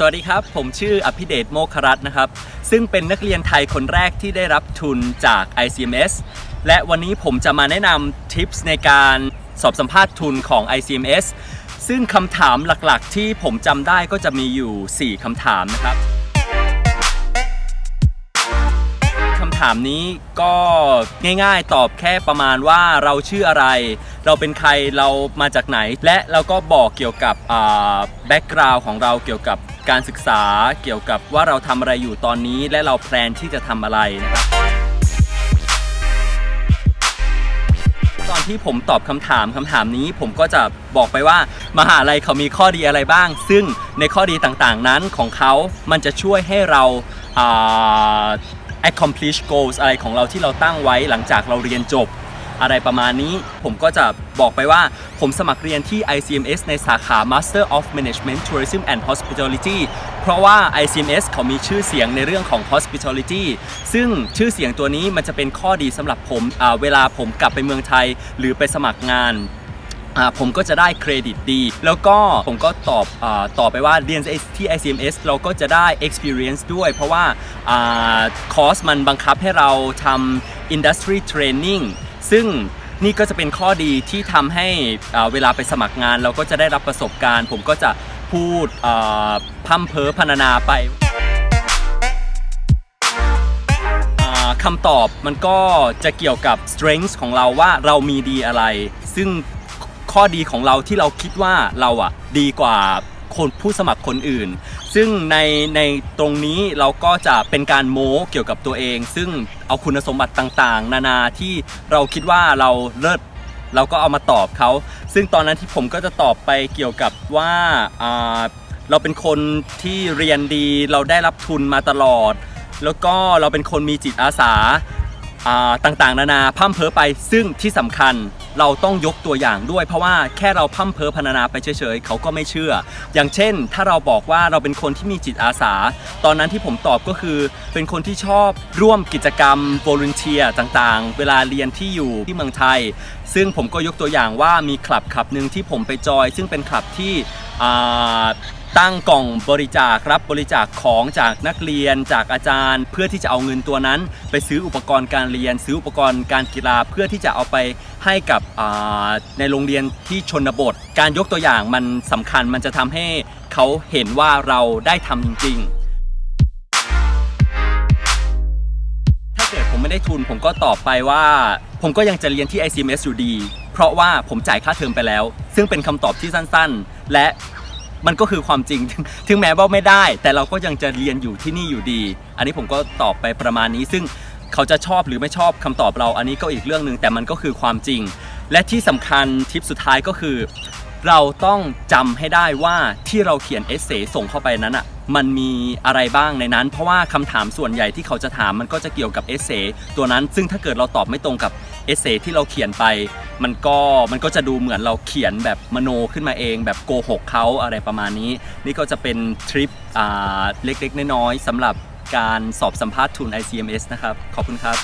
สวัสดีครับ ผมชื่ออภิเดชโมครัตน์นะครับ ซึ่งเป็นนักเรียนไทยคนแรกที่ได้รับทุนจาก ICMS และวันนี้ผมจะมาแนะนำทิปส์ในการสอบสัมภาษณ์ทุนของ ICMS ซึ่งคำถามหลักๆ ที่ผมจำได้ก็จะมีอยู่ 4คำถามนะครับำถามนี้ก็ง่ายๆ ตอบแค่ประมาณว่าเราชื่ออะไร เราเป็นใครเรามาจากไหน และเราก็บอกเกี่ยวกับแบ็กกราวน์ของเราเกี่ยวกับการศึกษาเกี่ยวกับว่าเราทำอะไรอยู่ตอนนี้ และเราแพลนที่จะทำอะไรนะครับตอนที่ผมตอบคำถามคำถามนี้ผมก็จะบอกไปว่ามหาลัยเขามีข้อดีอะไรบ้าง ซึ่งในข้อดีต่างๆนั้นของเขามันจะช่วยให้เราา accomplish goals อะไรของเราที่เราตั้งไว้หลังจากเราเรียนจบ อะไรประมาณนี้ผมก็จะบอกไปว่าผมสมัครเรียนที่ ICMS ในสาขา Master of Management Tourism and Hospitality เพราะว่า ICMS เขามีชื่อเสียงในเรื่องของ Hospitality ซึ่งชื่อเสียงตัวนี้มันจะเป็นข้อดีสำหรับผมเวลาผมกลับไปเมืองไทย หรือไปสมัครงาน ผมก็จะได้เครดิตดี แล้วก็ผมก็ตอบอต่อไปว่าเรียนที่ ICMS เราก็จะได้ experience ด้วย เพราะว่าอคอร์สมันบังคับให้เราทำ industry training ซึ่งนี่ก็จะเป็นข้อดีที่ทำให้เวลาไปสมัครงาน เราก็จะได้รับประสบการณ์ ผมก็จะพูดพร่ำเพ้อพรรณนาไปคำตอบมันก็จะเกี่ยวกับ strength ของเราว่าเรามีดีอะไร ซึ่ง ข้อดีของเราที่เราคิดว่าเราอะดีกว่าคนผู้สมัครคนอื่น ซึ่งในในตรงนี้เราก็จะเป็นการโม้เกี่ยวกับตัวเอง ซึ่งเอาคุณสมบัติต่างๆ นานาที่เราคิดว่าเราเลิศเราก็เอามาตอบเขา ซึ่งตอนนั้นที่ผมก็จะตอบไปเกี่ยวกับว่าอ่าเราเป็นคนที่เรียนดี เราได้รับทุนมาตลอด แล้วก็เราเป็นคนมีจิตอาสา ต่างๆ นานาพร่ำเพ้อไปซึ่งที่สำคัญเราต้องยกตัวอย่างด้วย เพราะว่าแค่เราพร่ำเพ้อพรรณนาไปเฉยๆเขาก็ไม่เชื่อ อย่างเช่น ถ้าเราบอกว่าเราเป็นคนที่มีจิตอาสา ตอนนั้นที่ผมตอบก็คือ เป็นคนที่ชอบร่วมกิจกรรม volunteer ต่างๆ เวลาเรียนที่อยู่ที่เมืองไทย ซึ่งผมก็ยกตัวอย่างว่ามีคลับคลับหนึ่งที่ผมไปจอย ซึ่งเป็นคลับที่ ตั้งกล่องบริจาครับ บริจาคของจากนักเรียนจากอาจารย์ เพื่อที่จะเอาเงินตัวนั้น ไปซื้ออุปกรณ์การเรียน ซื้ออุปกรณ์การกีฬาเพื่อที่จะเอาไปให้กับในโรงเรียนที่ชนบท การยกตัวอย่างมันสำคัญมันจะทำให้เขาเห็นว่าเราได้ทำจริง ๆถ้าเกิดผมไม่ได้ทุนผมก็ตอบไปว่า ผมก็ยังจะเรียนที่ ICMS อยู่ดี เพราะว่าผมจ่ายค่าเทอมไปแล้ว ซึ่งเป็นคำตอบที่สั้นๆ และมันก็คือความจริง ถึงแม้ว่าไม่ได้ แต่เราก็ยังจะเรียนอยู่ที่นี่อยู่ดี อันนี้ผมก็ตอบไปประมาณนี้ ซึ่งเขาจะชอบหรือไม่ชอบคำตอบเรา อันนี้ก็อีกเรื่องหนึ่งแต่มันก็คือความจริง และที่สำคัญทิปสุดท้ายก็คือ เราต้องจำให้ได้ว่าที่เราเขียนเอเซส่งเข้าไปนั้นอะมันมีอะไรบ้างในนั้น เพราะว่าคำถามส่วนใหญ่ที่เขาจะถามมันก็จะเกี่ยวกับเอเซตัวนั้น ซึ่งถ้าเกิดเราตอบไม่ตรงกับ เอเซที่เราเขียนไป มันก็มันก็จะดูเหมือนเราเขียนแบบมโนขึ้นมาเอง แบบโกหกเขาอะไรประมาณนี้ นี่ก็จะเป็นทริปอ่าเล็กๆน้อยๆสำหรับการสอบสัมภาษณ์ทุน ICMS นะครับ ขอบคุณครับ